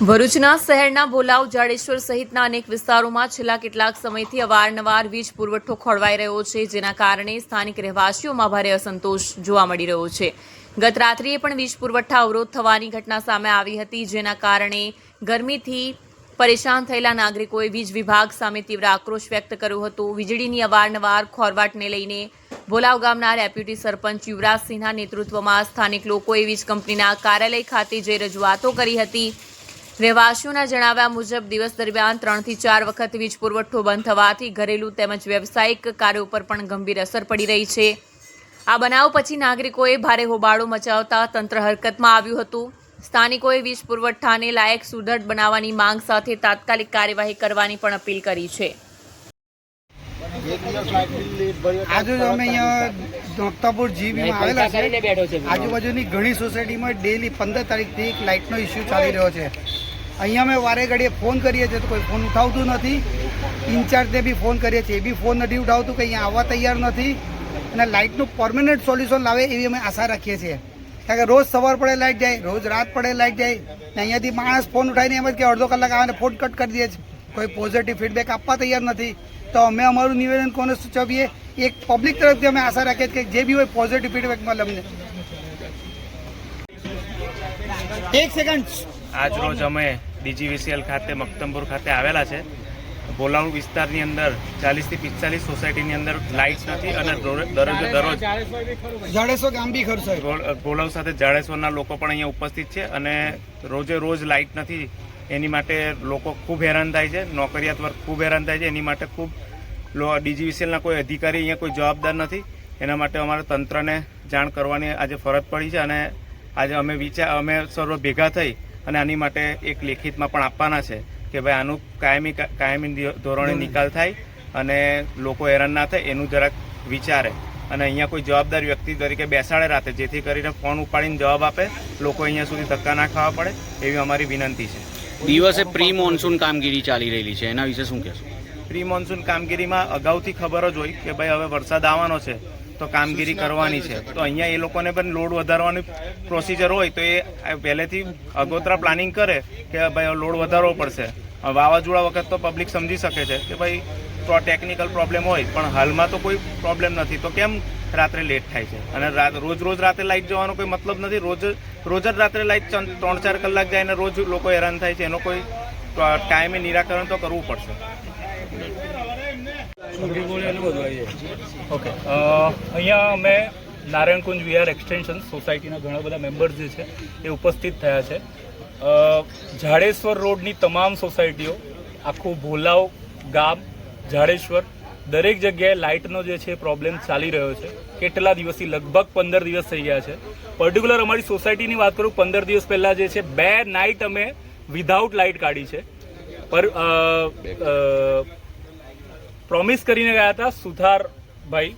ભરૂચના શહેરના ભોલાવ જાડેશ્વર સહિતના અનેક વિસ્તારોમાં છેલ્લા કેટલાક સમયથી અવારનવાર વીજ પુરવઠો ખોળવાઈ રહ્યો છે, જેના કારણે સ્થાનિક રહેવાસીઓમાં ભારે અસંતોષ જોવા મળી રહ્યો છે. ગત રાત્રિએ પણ વીજ પુરવઠા અવરોધ થવાની ઘટના સામે આવી હતી, જેના કારણે ગરમીથી પરેશાન થયેલા નાગરિકોએ વીજ વિભાગ સામે તીવ્ર આક્રોશ વ્યક્ત કર્યો હતો. વીજળીની અવારનવાર ખોરવાટને લઈને ભોલાવ ગામના ડેપ્યુટી સરપંચ યુવરાજસિંહના નેતૃત્વમાં સ્થાનિક લોકોએ વીજ કંપનીના કાર્યાલય ખાતે જઈ રજૂઆતો કરી હતી રહેવાસીઓના જણાવ્યા મુજબ દિવસ દરમિયાન ત્રણથી ચાર વખત વીજ પુરવઠો બંધ થવાથી ઘરેલું તેમજ વ્યવસાયિક કાર્યો પર પણ ગંભીર અસર પડી રહી છે. આ બનાવ પછી નાગરિકોએ ભારે હોબાળો મચાવતા તંત્ર હરકતમાં આવ્યું હતું. સ્થાનિકોએ વીજ પુરવઠાને લાયક સુદૃઢ બનાવવાની માંગ સાથે તાત્કાલિક કાર્યવાહી કરવાની પણ અપીલ કરી છે. આજે અમે અહીંયા નોકતાપુર જીબીમાં આવેલા છે. આજુબાજુની ઘણી સોસાયટીમાં ડેલી પંદર તારીખથી એક લાઇટનો ઇસ્યુ ચાલી રહ્યો છે. અહીંયા અમે વારે ઘડીએ ફોન કરીએ છીએ, તો કોઈ ફોન ઉઠાવતું નથી. ઇન્ચાર્જને બી ફોન કરીએ છીએ. એ બી ફોન નથી ઉઠાવતું કે અહીંયા આવવા તૈયાર નથી. અને લાઇટનું પરમેનન્ટ સોલ્યુશન લાવે એવી અમે આશા રાખીએ છીએ. કારણ કે રોજ સવાર પડે લાઇટ જાય, રોજ રાત પડે લાઇટ જાય, ને અહીંયાથી માણસ ફોન ઉઠાવીને એમ જ કે અડધો કલાક આવે ફોન કટ કરી દે છે. કોઈ પોઝિટિવ ફીડબેક આપવા તૈયાર નથી. તો અમે અમારું નિવેદન કોને સૂચવીએ? એક પબ્લિક તરફથી અમે આશા રાખીએ છીએ કે જે બી હોય પોઝિટિવ ફીડબેક મળે અમને એક સેકન્ડ આજરોજ અમે ડીજીવીસીએલ ખાતે મક્તમપુર ખાતે આવેલા છે. બોલાવ વિસ્તારની અંદર ચાલીસથી પિસ્તાલીસ સોસાયટીની અંદર લાઇટ્સ નથી અને દરરોજ દરરોજ જાડેસો ગામ બી ખર્ચ બોલાવ સાથે જાડેશ્વરના લોકો પણ અહીંયા ઉપસ્થિત છે અને રોજે રોજ લાઇટ નથી. એની માટે લોકો ખૂબ હેરાન થાય છે નોકરિયાત વર્ગ ખૂબ હેરાન થાય છે. એની માટે ખૂબ ડીજીવીસીએલના કોઈ અધિકારી અહીંયા કોઈ જવાબદાર નથી. એના માટે અમારે તંત્રને જાણ કરવાની આજે ફરજ પડી છે અને આજે અમે વિચાર અમે સર્વ ભેગા થઈ અને આની માટે એક લેખિતમાં પણ આપવાના છે કે ભાઈ આનું કાયમી કાયમી ધોરણે નિકાલ થાય અને લોકો હેરાન ના થાય એનું જરાક વિચારે. અને અહીંયા કોઈ જવાબદાર વ્યક્તિ તરીકે બેસાડે રાતે જેથી કરીને ફોન ઉપાડીને જવાબ આપે લોકો અહીંયા સુધી ધક્કા ના ખાવા પડે એવી અમારી વિનંતી છે. દિવસે પ્રી મોન્સૂન કામગીરી ચાલી રહેલી છે. એના વિશે શું કહેશો? પ્રી મોન્સૂન કામગીરીમાં અગાઉથી ખબર જ હોય કે ભાઈ હવે વરસાદ આવવાનો છે તો કામગીરી કરવાની છે. તો અહીંયા એ લોકોને પણ લોડ વધારવાની પ્રોસિજર હોય તો એ પહેલેથી અગોતરા પ્લાનિંગ કરે કે ભાઈ લોડ વધારવો પડશે. વાવાઝોડા વખત તો પબ્લિક સમજી શકે છે કે ભાઈ ટેકનિકલ પ્રોબ્લેમ હોય પણ હાલમાં તો કોઈ પ્રોબ્લેમ નથી. તો કેમ રાત્રે લેટ થાય છે? અને રોજ રોજ રાત્રે લાઇટ જવાનો કોઈ મતલબ નથી? રોજ રોજ જ રાત્રે લાઇટ ત્રણ ચાર કલાક જાય અને રોજ લોકો હેરાન થાય છે. એનો કોઈ ટાઈમે નિરાકરણ તો કરવું પડશે. ઓકે. અહીંયા અમે નારાયણકુંજ વિહાર એક્સટેન્શન સોસાયટીના ઘણા બધા મેમ્બર્સ જે છે એ ઉપસ્થિત થયા છે. જાડેશ્વર રોડની તમામ સોસાયટીઓ, આખું ભોલાવ ગામ, જાડેશ્વર, દરેક જગ્યાએ લાઇટનો જે છે પ્રોબ્લેમ ચાલી રહ્યો છે. કેટલા દિવસથી? લગભગ પંદર દિવસ થઈ ગયા છે. પર્ટિક્યુલર અમારી સોસાયટીની વાત કરું, પંદર દિવસ પહેલાં જે છે, બે નાઇટ અમે વિધાઉટ લાઇટ કાઢી છે. પર પ્રોમિસ કરીને ગયા હતા સુથારભાઈ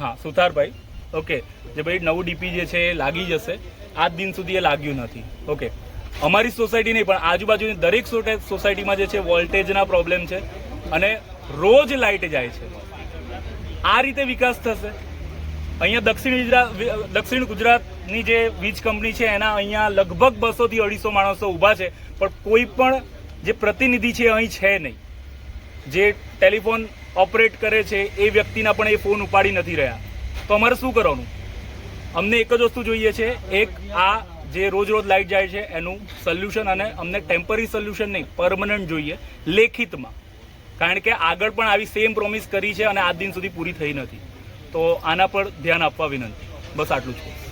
હા સુથારભાઈ ઓકે. જે ભાઈ નવું ડીપી જે છે એ લાગી જશે. આજ દિન સુધી એ લાગ્યું નથી. ઓકે. અમારી સોસાયટી નહીં પણ આજુબાજુની દરેક સોસાયટીમાં જે છે વોલ્ટેજના પ્રોબ્લેમ છે અને રોજ લાઇટ જાય છે. આ રીતે વિકાસ થશે. અહીંયા દક્ષિણ ગુજરાત દક્ષિણ ગુજરાતની જે વીજ કંપની છે એના અહીંયા લગભગ બસોથી અઢીસો માણસો ઊભા છે પણ કોઈ પણ જે પ્રતિનિધિ છે અહીં છે નહીં. જે ટેલિફોન ઓપરેટ કરે છે એ વ્યક્તિના પણ એ ફોન ઉપાડી નથી રહ્યા. તો અમારે શું કરવાનું? અમને એક જ વસ્તુ જોઈએ છે, એક આ જે રોજ રોજ લાઇટ જાય છે, એનું સોલ્યુશન અને અમને ટેમ્પરરી સોલ્યુશન નહીં, પરમનન્ટ જોઈએ, લેખિતમાં. કારણ કે આગળ પણ આવી સેમ પ્રોમિસ કરી છે અને આજ દિન સુધી પૂરી થઈ નથી. તો આના પર ધ્યાન આપવા વિનંતી. બસ આટલું જ